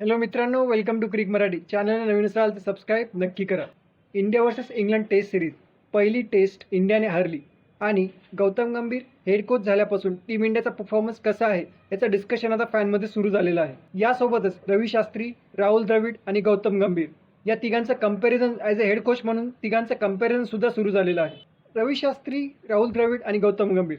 Hello मित्रांनो welcome to क्रिक मराठी चॅनलला नवीन असाल तर सबस्क्राईब नक्की करा. India versus England test series पहिली टेस्ट इंडियाने हरली. आणि गौतम गंभीर हेड कोच झाल्यापासून टीम इंडियाचा परफॉर्मन्स कसा आहे याचं डिस्कशन आता फॅनमध्ये सुरू झालेलं आहे. यासोबतच रवी शास्त्री राहुल द्रविड आणि गौतम गंभीर या तिघांचं comparison as a head coach म्हणून तिघांचं कंपॅरिझन सुद्धा सुरू झालेलं आहे. रवी शास्त्री राहुल द्रविड आणि गौतम गंभीर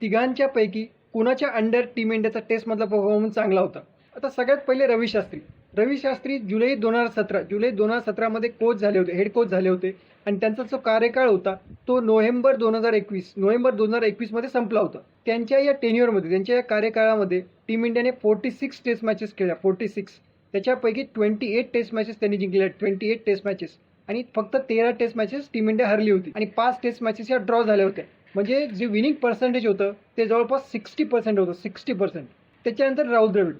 तिघांच्या पैकी कुणाच्या अंडर टीम इंडियाचा टेस्टमधला परफॉर्मन्स चांगला होता? आता सगळ्यात पहिले रवी शास्त्री. रवी शास्त्री जुलै दोन हजार सतरा जुलै दोन हजार सतरामध्ये कोच झाले होते हेड कोच झाले होते. आणि त्यांचा जो कार्यकाळ होता तो नोव्हेंबर दोन हजार एकवीस नोव्हेंबर दोन हजार एकवीसमध्ये संपला होता. त्यांच्या या टेन्युअरमध्ये त्यांच्या या कार्यकाळामध्ये टीम इंडियाने फोर्टी सिक्स टेस्ट मॅचेस खेळल्या फोर्टी सिक्स त्याच्यापैकी ट्वेंटी एट टेस्ट मॅचेस त्यांनी जिंकल्या ट्वेंटी एट टेस्ट मॅचेस आणि फक्त तेरा टेस्ट मॅचेस टीम इंडिया हरली होती. आणि पाच टेस्ट मॅचेस या ड्रॉ झाल्या होत्या. म्हणजे जे विनिंग पर्सेंटेज होतं ते जवळपास सिक्स्टी पर्सेंट होतं सिक्स्टी पर्सेंट त्याच्यानंतर राहुल द्रविड.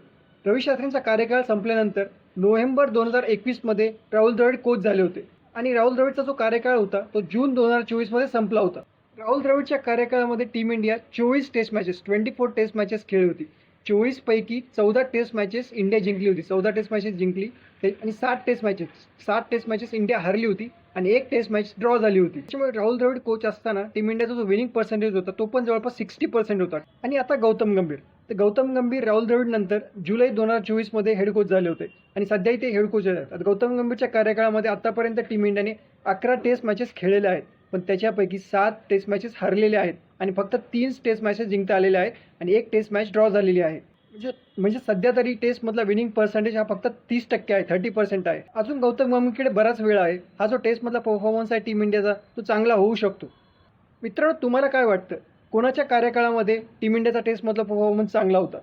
रवी शास्त्रींचा कार्यकाळ संपल्यानंतर नोव्हेंबर दोन हजार एकवीसमध्ये राहुल द्रविड कोच झाले होते. आणि राहुल द्रविडचा जो कार्यकाळ होता तो जून दोन हजार चोवीसमध्ये संपला होता. राहुल द्रविडच्या कार्यकाळामध्ये टीम इंडिया चोवीस test matches twenty four test matches खेळली होती. चोवीसपैकी चौदा टेस्ट मॅचेस इंडिया जिंकली होती. चौदा टेस्ट मॅचेस जिंकली आणि सात टेस्ट मॅचेस सात टेस्ट मॅचेस इंडिया हरली होती आणि एक टेस्ट मॅच ड्रॉ झाली होती. त्याच्यामुळे राहुल द्रविड कोच असताना टीम इंडियाचा जो विनिंग पर्सेंटेज होता तो पण जवळपास सिक्स्टी पर्सेंट होता. आणि आता गौतम गंभीर. तर गौतम गंभीर राहुल द्रविड नंतर जुलै दोन हजार चोवीसमध्ये हेड कोच झाले होते. आणि सध्याही ते हेड कोच आहेत. गौतम गंभीरच्या कार्यकाळामध्ये आतापर्यंत टीम इंडियाने अकरा टेस्ट मॅचेस खेळलेल्या आहेत. पण त्याच्यापैकी सात टेस्ट मॅचेस हरलेले आहेत. आणि फक्त तीन टेस्ट मॅचेस जिंकता आलेले आहेत. आणि एक टेस्ट मॅच ड्रॉ झालेली आहे. म्हणजे म्हणजे सध्या तरी टेस्टमधला विनिंग पर्सेंटेज हा फक्त तीस टक्के आहे. थर्टी पर्सेंट आहे. अजून गौतम गंभीरकडे बराच वेळ आहे. हा जो टेस्टमधला परफॉर्मन्स आहे टीम इंडियाचा तो चांगला होऊ शकतो. मित्रांनो तुम्हाला काय वाटतं? कोणाच्या कार्यकाळामध्ये टीम इंडियाचा टेस्टमधला परफॉर्मन्स चांगला होता?